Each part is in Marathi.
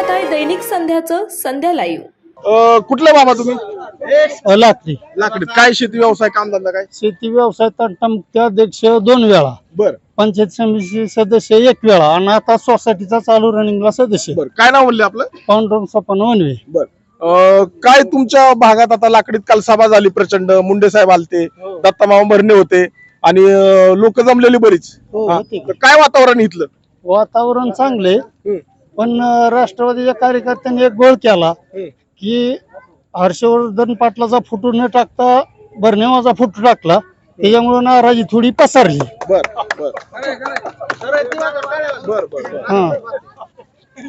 पाहत आहे दैनिक संध्याचं संध्या लाईव्ह अ, कुठले बाबा तुम्ही? लाकडी. लाकडीत काय शेती व्यवसाय कामधंदा काय? शेती व्यवसाय तंटा अध्यक्ष दोन वेळा. बर. पंचायत समिती सदस्य एक वेळा आणि आता सोसायटीचा चालू रनिंगला सदस्य. बर. काय नाव म्हणले आपलं? पांडुरंग सपन वनवे. बर. अ, काय तुमच्या भागात आता लाकडीत काल सभा झाली प्रचंड. मुंडे साहेब आलते दत्ता मामा भरणे होते आणि लोक जमलेली बरीच. हो, हा. काय वातावरण इथलं? वातावरण चांगले. पण राष्ट्रवादीच्या कार्यकर्त्यांनी एक गोळ केला. की हर्षवर्धन पाटलाचा फोटो न टाकता बर्नेवाचा फोटो टाकला. त्याच्यामुळे नाराजी थोडी पसरली. बर बर. बर बर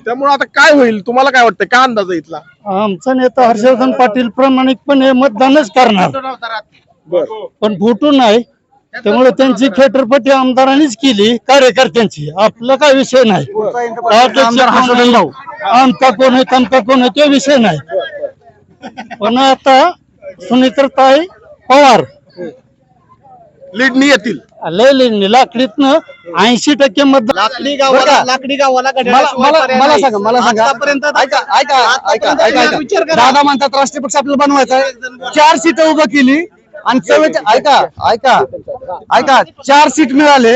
त्यामुळे आता काय होईल? तुम्हाला काय वाटतं काय अंदाज इथला? आमचा नेता हर्षवर्धन पाटील प्रामाणिकपणे मतदानच करणार. पण फोटो नाही. त्यामुळे त्यांची खेटरपट्टी आमदारांनीच केली कार्यकर्त्यांची. आपला काय विषय नाही. अध्यक्ष कोण आहे, आमका कोण आहे तमका कोण आहे तो विषय नाही. पण आता सुनित्रताई पवार. लीडनी येतील. लय लय लाकडीतनं ऐंशी टक्के मतदान लाकडी गावाला लाकडी गावाला मला मला सांगा मला सांगा. ऐका ऐका ऐका ऐका ऐका. दादा म्हणतात राष्ट्रीय पक्ष आपल्याला बनवायचा आहे. चार सीट उभं केली. आणि चव्वेचा ऐका ऐका ऐका चार सीट मिळाले.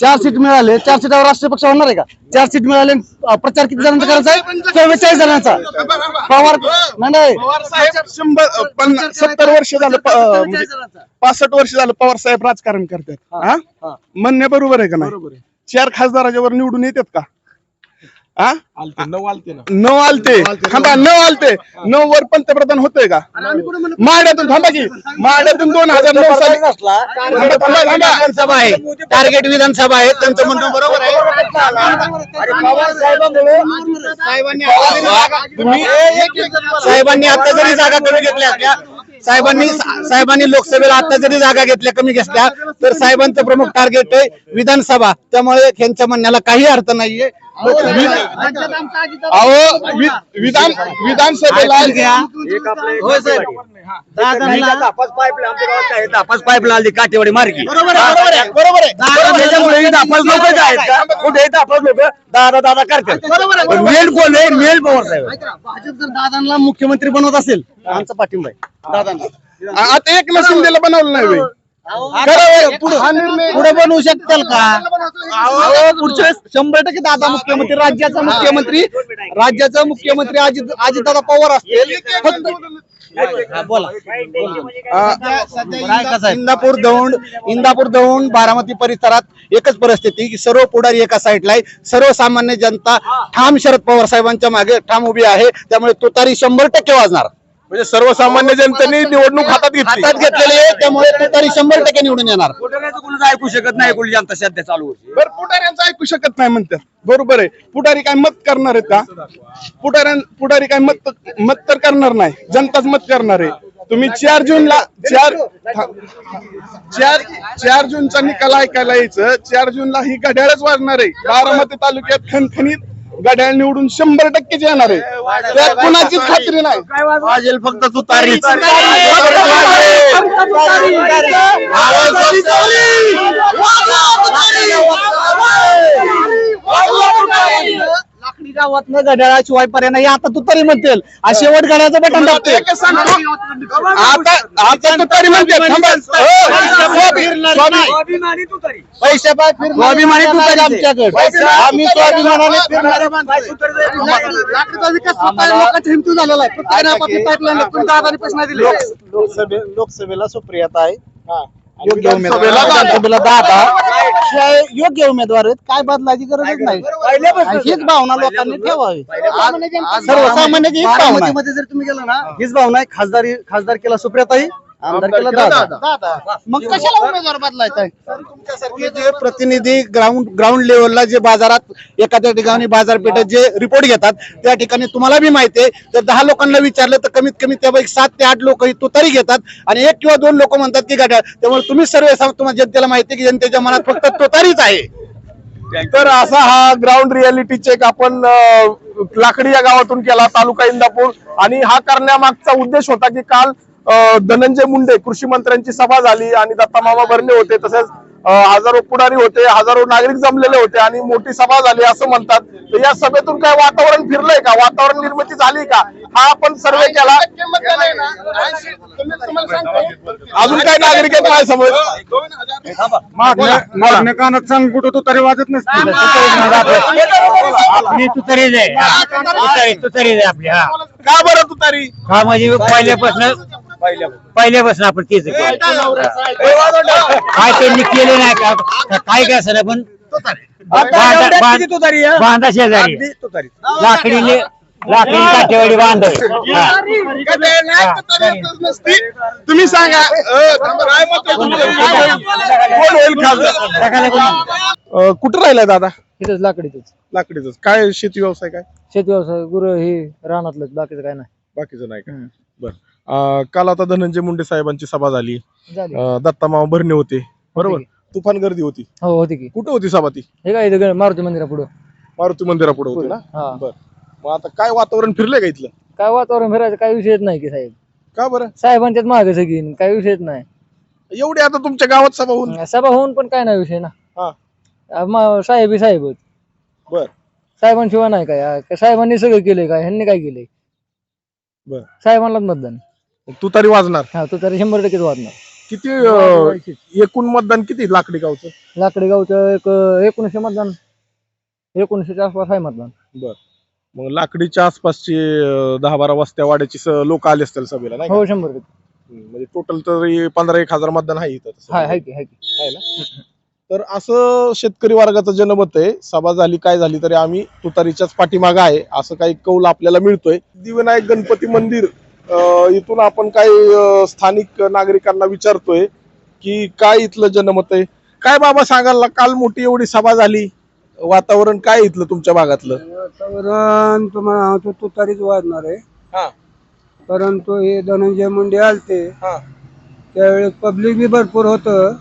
चार सीट मिळाले. चार सीटावर राष्ट्रीय पक्ष होणार आहे का? चार सीट मिळाले प्रचार किती जणांचा करायचा आहे? चव्वेचाळीस जणांचा. पवार नाही शंभर पन्नास सत्तर वर्ष झालं प- म्हणजे पासष्ट वर्ष झालं पवार साहेब राजकारण करतात. हा म्हणणे बरोबर आहे का नाही? चार खासदाराच्या वर निवडून येतात का? हा नऊ आलते थांबा नऊ आलते. नऊ वर पंतप्रधान होतोय का? माड्यातून थांबा की. माड्यातून दोन हजार नऊ साली. विधानसभा आहे. टार्गेट विधानसभा आहे. त्यांचं म्हणणं बरोबर आहे. साहेबांनी आता जरी जागा कमी घेतल्या असल्या साहेबांनी साहेबांनी लोकसभेला आता जरी जागा घेतल्या कमी घेतल्या तर साहेबांचं प्रमुख टार्गेट आहे विधानसभा. त्यामुळे यांच्या म्हणण्याला काही अर्थ नाहीये. अहो वि- विधान विधानसभेला दादांना पाईपलाईन काठेवाडी मार्गी. बरोबर आहे बरोबर आहे. बरोबर आहे. त्याच्यामुळे लोक आहेत का कुठे आपण लोक दादा दादा करतात. पण मेल कोण आहे? मेल पवार साहेब. भाजप जर दादांना मुख्यमंत्री बनवत असेल आमचा पाठिंबा आहे. दादांना. आ- आता एक शिंदेला बनवलं नाही होय. पुढे बनवू शकताल का? पुढच्या वेळेस शंभर टक्के दादा मुख्यमंत्री राज्याचा मुख्यमंत्री राज्याचा मुख्यमंत्री अजित अजितदादा पवार असतील. फक्त हा, बोला. इंदापूर दौंड इंदापूर दौंड बारामती परिसरात एकच परिस्थिती की सर्व पुढारी एका साईडला आहे. सर्वसामान्य जनता ठाम शरद पवार साहेबांच्या मागे ठाम उभी आहे. त्यामुळे तुतारी शंभर टक्के वाजणार. म्हणजे सर्वसामान्य जनतेने निवडणूक हातात घेतली. हातात घेतलेली आहे त्यामुळे तुतारी शंभर टक्के निवडून येणार. ऐकू शकत नाही कुणी जनता सध्या चालू बरं पुढाऱ्यांचं ऐकू शकत नाही म्हणतात. बरोबर आहे. पुढारी काय मत करणार आहेत का? पुढाऱ्यां पुढारी काय मत मत तर करणार नाही. जनताच मत करणार आहे. तुम्ही चार जूनला चार चार चार जूनचा निकाल ऐकायला यायचं. चार जूनला ही घड्याळच वाजणार आहे. बारामती तालुक्यात खणखणीत घड्याळ निवडून शंभर टक्केच येणार आहे. त्यात कुणाचीच खात्री नाही. वाजेल फक्त तुतारी. लाकडी गावात घड्याळाशिवाय पर्याय नाही आता तुतारी म्हणतील. आणि शेवट घड्याचं बटन दाबते आता आता तर तरी म्हणते. हो. पैसे स्वाभिमानी तुतारी आमच्याकडे. आम्ही स्वाभिमानाने हिमतू झालेला आहे. प्रत्येकाने आपापली पाईपलाईन कोणी दादाने पैसे नाही दिले? लोकसभे लोकसभेला सुप्रियाता आहे. योग्य उमेदवार. विधानसभेला दादा शिवाय योग्य उमेदवार आहेत काय बदलायची गरजच नाही आणि हीच भावना लोकांनी ठेवावी. सर्वसामान्याची हीच भावना आहे. बारामतीमध्ये जर तुम्ही गेला ना हीच भावना आहे. खासदारी खासदार केला सुप्रियाताई. दादा. दादा. मग कशाला उमेदवार बदलायचा? तुमच्यासारखे जे प्रतिनिधी ग्राउंड ग्राउंड लेवलला जे बाजारात एखाद्या ठिकाणी बाजारपेठेत जे रिपोर्ट घेतात त्या ठिकाणी तुम्हाला बी माहिती आहे तर दहा लोकांना विचारलं तर कमीत कमी त्यापैकी सात ते आठ लोक ही तुतारी घेतात आणि एक किंवा दोन लोक म्हणतात की गाड्या त्यामुळे तुम्ही सर्व तुम्हाला जनतेला माहिती की जनतेच्या मनात फक्त तुतारीच आहे. तर असा हा ग्राउंड रियालिटी चेक आपण लाकडी या गावातून केला तालुका इंदापूर. आणि हा करण्यामागचा उद्देश होता की काल धनंजय मुंडे कृषी मंत्र्यांची सभा झाली आणि दत्ता मामा भरणे होते तसेच हजारो पुढारी होते हजारो नागरिक जमलेले होते आणि मोठी सभा झाली असं म्हणतात. तर या सभेतून काय वातावरण फिरलंय का? वातावरण निर्मिती झाली का? हा आपण सर्वे केला. अजून काय नागरिक आहेत माझ्यासमोर मागण्या कानात सांग कुठं तू तरी वाजत नसते. आपली तू तरी दे तू तरी दे आपली हा. का बरं तू तरी? हा म्हणजे पहिल्यापासून पहिल्यापासून. आपण तेच केलं. काय त्यांनी केलं नाही का? काय काय असं पण? बांधा- शेजारी. लाकडीने लाकडी काठेवाडी बांध. तुम्ही सांगा. कुठं राहिलाय दादा? इथंच लाकडीतच. लाकडीच काय शेती व्यवसाय काय? शेती व्यवसाय गुरु हे रानातलंच. बाकीचं काय नाही. बाकीचं नाही का. बर. काल आता धनंजय मुंडे साहेबांची सभा झाली. दत्ता मामा भरणे होते. बरोबर? तुफान गर्दी होती. हो होती की. कुठं होती सभा ती? हे काय इथं गण- मारुती मंदिरा पुढं मारुती मंदिरापुढे होती ना? हा. बर. मग आता काय वातावरण फिरलंय का इथलं? काय वातावरण फिरायचं काही विषयच नाही की साहेब. का बरं? साहेबांच्याच मागे सगळी काही विषयच नाही. एवढी आता तुमच्या गावात सभा होऊन? सभा होऊन पण काय नाही विषय ना. हा. म- साहेब ही साहेबच बर. साहेबांशिवाय नाही काय. साहेबांनी सगळं केलंय काय? ह्यांनी काय केलंय? बर. साहेबांनाच मतदान. तू तरी वाजणार. हा तो तरी शंभर टक्केच वाढणार किती अं, एकूण मतदान किती लाकडी गावचं लाकडी गावचं एक एकोणीसशे मतदान. एकोणीसशेच्या आसपास आहे मतदान. बर. मग लाकडीच्या आसपासचे अं, दहा बारा वस्त्या वाड्याची लोक आले असतील सभेला नाही का? हो शंभर टक्के. हम्म, म्हणजे टोटल तरी पंधरा एक हजार मतदान आहे इथं तसं. हाय हाय की हाय की. आहे ना? तर असं शेतकरी वर्गाचं जनमत आहे. सभा झाली काय झाली तरी आम्ही तुतारीच्याच पाठीमागं आहे. असं काही कौल आपल्याला मिळतोय. दिव्यनायक गणपती मंदिर इथून आपण काही स्थानिक नागरिकांना विचारतोय की काय इथलं जनमत आहे? काय बाबा सांगाल काल मोठी एवढी सभा झाली. वातावरण काय इथलं तुमच्या भागातलं? वातावरण तुम्हाला तो तुतारीच वाजणार आहे. हा. परंतु हे धनंजय मुंडे आलते. हा. त्यावेळेस पब्लिक बी भरपूर होतं.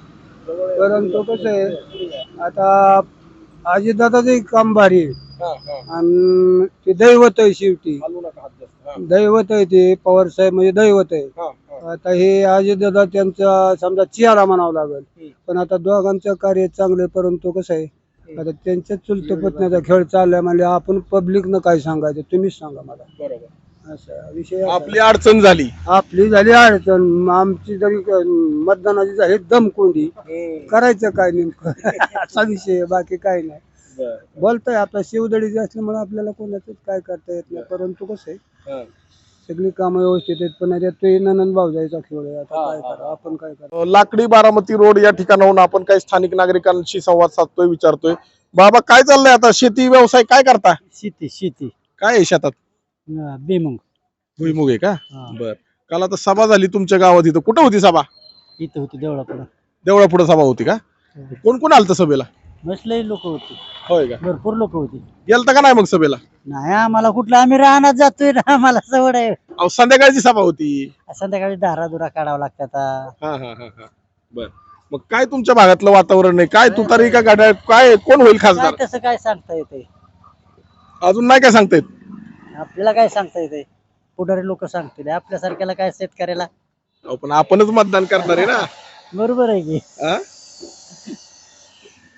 परंतु कसं आहे आता अजितदादाचं काम भारी आहे. हा हा. आणि ते दैवत आहे शेवटी. नका दैवत आहे ते पवार साहेब म्हणजे दैवत आहे. हा. आता हे अजितदादा त्यांचा समजा चियारा म्हणावं लागेल. पण आता दोघांचं कार्य चांगलं परंतु कसं आहे आता त्यांच्या चुलत पत्नीचा खेळ चाललाय म्हणजे आपण पब्लिकनं काय सांगायचं? तुम्हीच सांगा मला. बरोबर. असा विषय असा. आपली अडचण झाली. आपली झाली अडचण. आमची जरी क- मतदानाची झाली दम कोंडी. करायचं काय नेमकं? असा विषय आहे, बाकी काय नाही. बोलताय आपला शिवदडीचे असल्यामुळे आपल्याला कोणाचंच काय करता येत नाही परंतु कसं आहे सगळी कामं व्यवस्थित आहेत पण त्यात तो ननंद भाऊ जायचा खेळ आहे आता काय करा आपण काय करा लाकडी बारामती रोड या ठिकाणाहून आपण काही स्थानिक नागरिकांशी संवाद साधतोय विचारतोय. बाबा काय चाललंय आता? शेती व्यवसाय काय करता? शेती शेती. काय आहे शेतात? बेमंग भुईमुग. आहे का? बर. काल आता सभा झाली तुमच्या गावात इथं. कुठं होती सभा? इथं होती देवळापुढं. देवळा पुढे सभा होती का? कोण कोण आलत सभेला? बसले लोक होते. होय का? भरपूर लोक होते. गेलता का नाही मग सभेला? नाही आम्हाला कुठलं आम्ही राहण्यात जातोय ना आम्हाला सवड आहे. अहो संध्याकाळची सभा होती. संध्याकाळी दारा दुरा काढावं लागतात हा हा हा हा. बर. मग काय तुमच्या भागातलं वातावरण आहे? काय तुतारी का गाड्या काय कोण होईल काय खासदार? तसं काय सांगता येते अजून नाही काय सांगतायत आपल्याला काय सांगता येते पुढारी लोक सांगतील. आपल्यासारख्याला काय शेतकऱ्याला? अहो, पण आपणच मतदान करणार आहे ना. बरोबर आहे की. हा?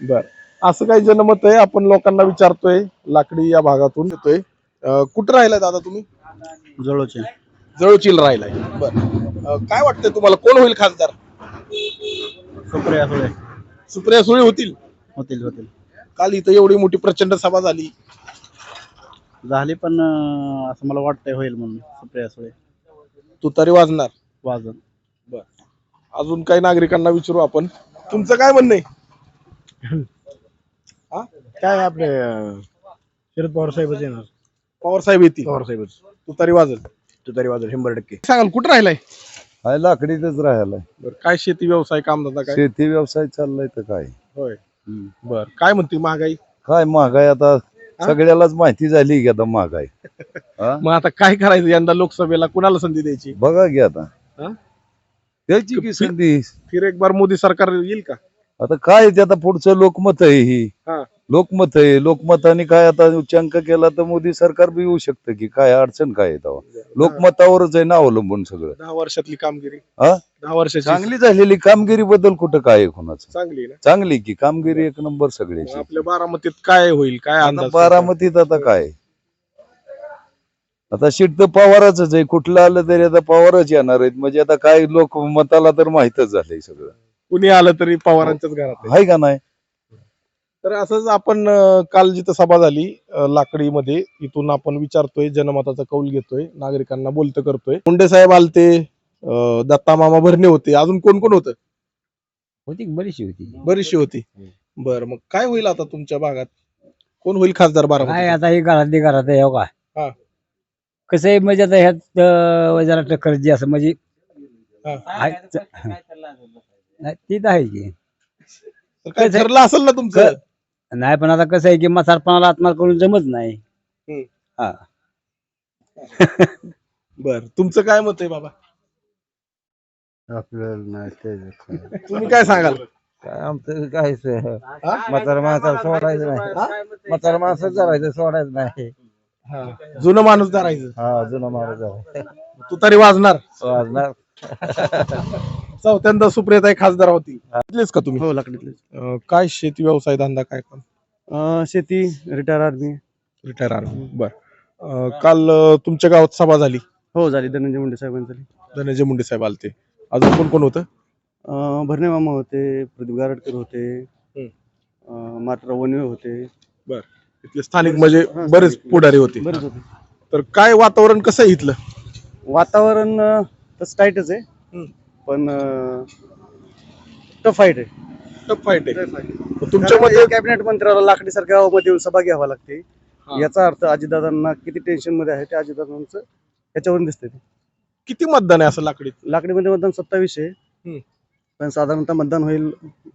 बर. असं काही जनमत आहे? आपण लोकांना विचारतोय लाकडी या भागातून येतोय. कुठं राहिलाय दादा तुम्ही? जवळचे. जळूचील राहिलाय. बर. अं, काय वाटतंय तुम्हाला? कोण होईल खासदार? सुप्रिया सुळे. सुप्रिया सुळे होतील? होतील होतील. काल इथं एवढी मोठी प्रचंड सभा झाली. झाली पण अं, असं मला वाटतंय होईल म्हणून सुप्रिया सुळे. तुतारी वाजणार. वाजून. बर. अजून काही नागरिकांना विचारू आपण. तुमचं काय म्हणणं आहे? हा? काय आपले शरद पवार साहेबच येणार. पवार साहेब येतील. पवार साहेबच. तुतारी वाजल. तू तरी वाजल शंभर टक्के. सांगाल कुठं राहिलाय? हाय लाकडीतच राहायला बर काय शेती व्यवसाय कामधंदा काय? शेती व्यवसाय चाललाय तर काय. होय. बर काय म्हणते महागाई? काय महागाई आता सगळ्यालाच माहिती झाली की आता महागाई. हा? मग आता काय करायचं यंदा लोकसभेला? कुणाला संधी द्यायची? बघा की आता. हा? द्यायची की संधी? फिर एक बार मोदी सरकार येईल का? आता काय ते आता पुढचं लोकमत आहे ही. हा. लोकमत आहे. लोकमताने काय आता उच्चांक केला तर मोदी सरकार बी येऊ शकतं की काय अडचण काय आहे तेव्हा? लोकमतावरच आहे ना अवलंबून सगळं. दहा वर्षातली कामगिरी. हा? दहा वर्षाची. चांगली झालेली कामगिरी बद्दल कुठं काय आहे कोणाचं? चांगली ना. चांगली की कामगिरी एक नंबर सगळ्याची. आपल्या बारामतीत काय होईल? काय आता अंदाज? बारामतीत आता काय? आता सीट तर पवाराच आहे. कुठलं आलं तरी आता पवारच येणार आहेत. म्हणजे आता काय लोक मताला तर माहितच झालंय सगळं. कुणी आलं तरी पवारांच्याच घरात आहे. आहे का नाही? तर असंच आपण अं, काल जिथं सभा झाली अं, लाकडीमध्ये इथून आपण विचारतोय जनमताचा कौल घेतोय नागरिकांना बोलत करतोय. मुंडे साहेब आलते अं, दत्ता मामा भरणे होते. अजून कोण कोण होतं? होती बरीचशी होती. बरीचशी होती. बर मग काय होईल आता तुमच्या भागात? कोण होईल खासदार काय बारामती आता हे घरातली घरात आहे हो हा. का कसं आहे म्हणजे आता ह्यात अं, जरा टक्कर जी असं म्हणजे हा. आहे नाही ती तर आहे की. तर काय ठरलं असेल ना तुमचं? नाही पण आता कसं आहे की म्हातारपणाला आत्मा करून जमत नाही. बर तुमचं काय मत आहे बाबा? आपल्याला नाही ते तुम्ही काय सांगाल? काय आमचं काय हा? म्हातारा माणसाला सोडायचं नाही. म्हातारा माणसाला जरायचं सोडायचं नाही. जुनं माणूस धरायचं हा जुना महाराज तू तरी वाजणार. वाजणार. चौथ्यांदा सुप्रियाताई खासदार होती. इथलेच का तुम्ही? हो लाकडीतले अं, काय शेती व्यवसाय धंदा काय काम शेती रिटायर आर्मी. Retire army. बर. अं, काल अं, तुमच्या गावात सभा झाली. हो झाली. धनंजय मुंडे साहेबांची झाली. धनंजय मुंडे साहेब आलते. अजून कोण कोण होतं? अं, भरणे मामा होते प्रदीप गारटकर होते. अं, मातराव वनवे होते. इथले स्थानिक म्हणजे बरेच पुढारी होते. बरेच होते. तर काय वातावरण कसं आहे इथलं? वातावरण अं, तसं टाईटच आहे. हम्म. पण टफ फाईट आहे. टफ फाईट आहे. तुमच्या तुमच्यामध्ये कॅबिनेट मंत्र्याला लाकडी सारख्या गावामध्ये येऊन सभा घ्यावा लागते. याचा अर्थ अजितदादांना किती टेन्शनमध्ये आहे ते अजितदादांचं याच्यावरून दिसते किती मतदान आहे असं लाकडीत? लाकडीमध्ये मतदान सत्तावीसशे हम्म. पण साधारणतः मतदान होईल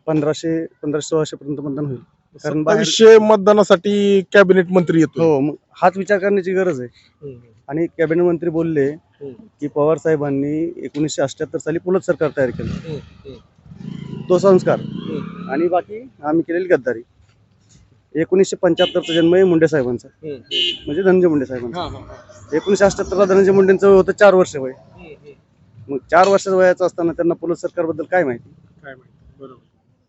पंधराशे पंधराशे सोळाशे पर्यंत मतदान होईल. कारण सत्तावीसशे मतदानासाठी कॅबिनेट मंत्री येतो हो मग हाच विचार करण्याची गरज आहे. आणि कॅबिनेट मंत्री बोलले. की पवार साहेबांनी एकोणीसशे अठ्याहत्तर साली पुलत सरकार तयार केलं. तो संस्कार. आणि बाकी आम्ही केलेली गद्दारी. एकोणीसशे पंच्याहत्तरचा जन्म आहे मुंडे साहेबांचा. म्हणजे धनंजय मुंडे साहेबांचा. एकोणीसशे अठ्याहत्तरला धनंजय मुंडेंचं होतं चार वर्ष वय. मग चार वर्ष वयाचं असताना त्यांना पुलत सरकारबद्दल काय माहिती? काय माहिती? बरोबर.